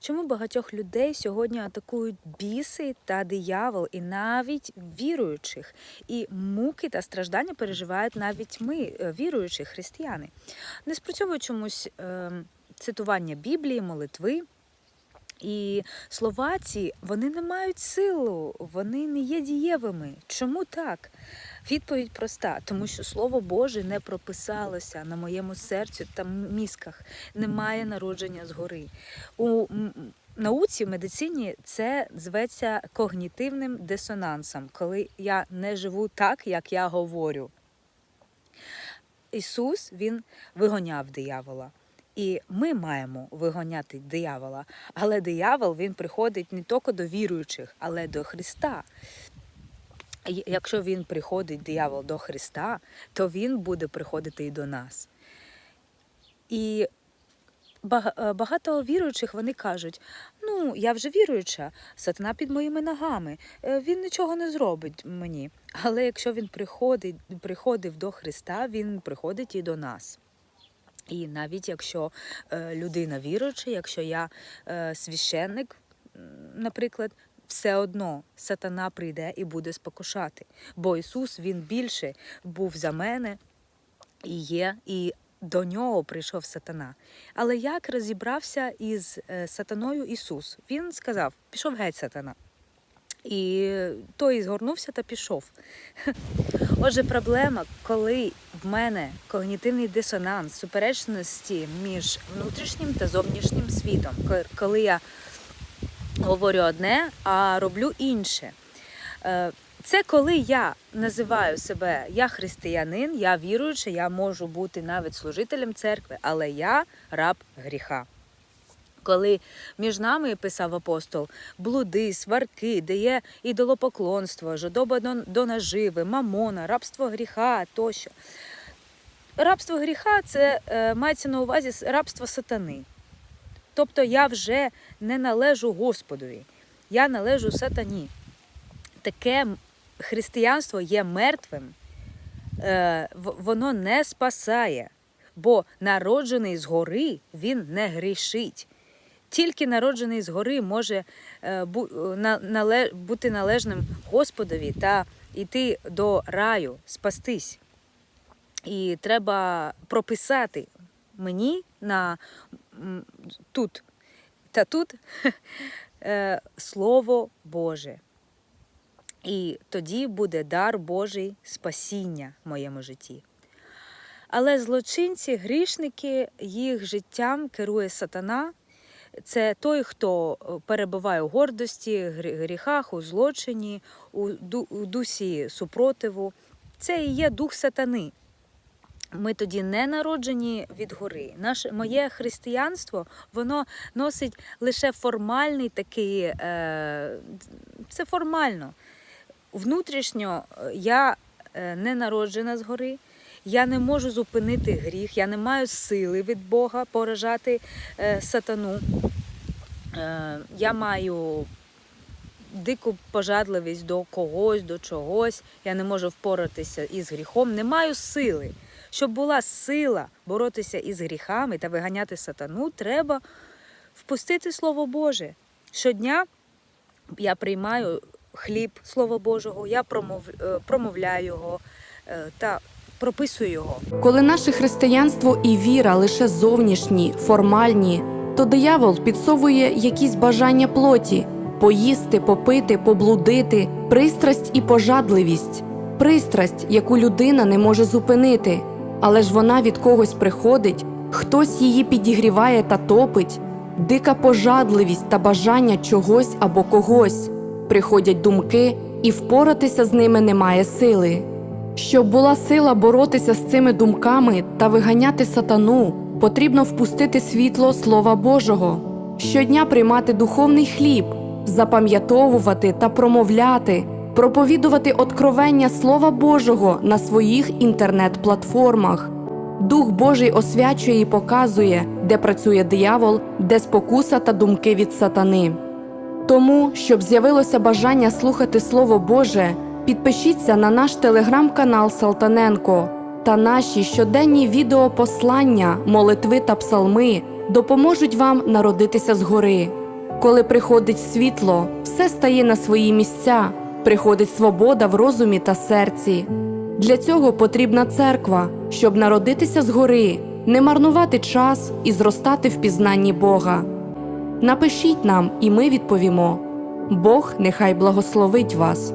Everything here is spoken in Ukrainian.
Чому багатьох людей сьогодні атакують біси та диявол, і навіть віруючих, і муки та страждання переживають навіть ми, е, віруючі християни. Не спрацьовує чомусь е, цитування Біблії, молитви. І слова ці вони не мають силу, вони не є дієвими. Чому так? Відповідь проста, тому що Слово Боже не прописалося на моєму серцю та мізках, немає народження згори. У науці, медицині це зветься когнітивним дисонансом, коли я не живу так, як я говорю. Ісус Він вигоняв диявола. І ми маємо виганяти диявола. Але диявол він приходить не тільки до віруючих, але до Христа. Якщо він приходить диявол до Христа, то він буде приходити і до нас. І е, багато віруючих вони кажуть: ну, я вже віруюча, сатана під моїми ногами, е, він нічого не зробить мені. Але якщо він приходить, приходив до Христа, він приходить і до нас. І навіть якщо е, людина віруюча, якщо я е, священник, наприклад, все одно сатана прийде і буде спокушати. Бо Ісус Він більше був за мене і є, і до нього прийшов сатана. Але як розібрався із е, сатаною Ісус? Він сказав: пішов геть сатана. І той згорнувся та пішов. Отже, проблема, коли в мене когнітивний дисонанс, суперечності між внутрішнім та зовнішнім світом, коли я говорю одне, а роблю інше. Е, Це коли я називаю себе я християнин, я віруючий, я можу бути навіть служителем церкви, але я раб гріха. Коли між нами писав апостол блуди, сварки, де є ідолопоклонство, жадоба до, до наживи, мамона, рабство гріха тощо. Рабство гріха це е, мається на увазі рабство сатани. Тобто я вже не належу Господові, я належу сатані. Таке християнство є мертвим, е, воно не спасає, бо народжений згори він не грішить. Тільки народжений згори може е, е, бути належним Господові та йти до раю, спастись. І треба прописати мені на тут та тут е, Слово Боже. І тоді буде дар Божий спасіння в моєму житті. Але злочинці, грішники, їх життям керує сатана. Це той, хто е, перебуває у гордості, гріхах, у злочині, у дусі супротиву. Це і є дух сатани. Ми тоді не народжені від гори. Наше моє християнство воно носить лише формальний такий, е, це формально. Внутрішньо е, я е, не народжена згори, я не можу зупинити гріх, я не маю сили від Бога поражати е, сатану. Е, я маю дику пожадливість до когось, до чогось. Я не можу впоратися із гріхом, не маю сили. Щоб була сила боротися із гріхами та виганяти сатану, треба впустити Слово Боже. Щодня я приймаю хліб Слова Божого, я е, промовляю його та прописую його. Коли наше християнство і віра лише зовнішні, формальні, то диявол підсовує якісь бажання плоті поїсти, попити, поблудити, пристрасть і пожадливість, пристрасть, яку людина не може зупинити, але ж вона від когось приходить, хтось її підігріває та топить, дика пожадливість та бажання чогось або когось. Приходять думки, і впоратися з ними немає сили. Щоб була сила боротися з цими думками та виганяти сатану, потрібно впустити світло Слова Божого, щодня приймати духовний хліб, запам'ятовувати та промовляти, проповідувати откровення Слова Божого на своїх інтернет-платформах. Дух Божий освячує і показує, де працює диявол, де спокуса та думки від сатани. Тому, щоб з'явилося бажання слухати Слово Боже, підпишіться на наш телеграм-канал Салтаненко та наші щоденні відеопослання, молитви та псалми допоможуть вам народитися згори. Коли приходить світло, все стає на свої місця, приходить свобода в розумі та серці. Для цього потрібна церква, щоб народитися згори, не марнувати час і зростати в пізнанні Бога. Напишіть нам, і ми відповімо. Бог нехай благословить вас.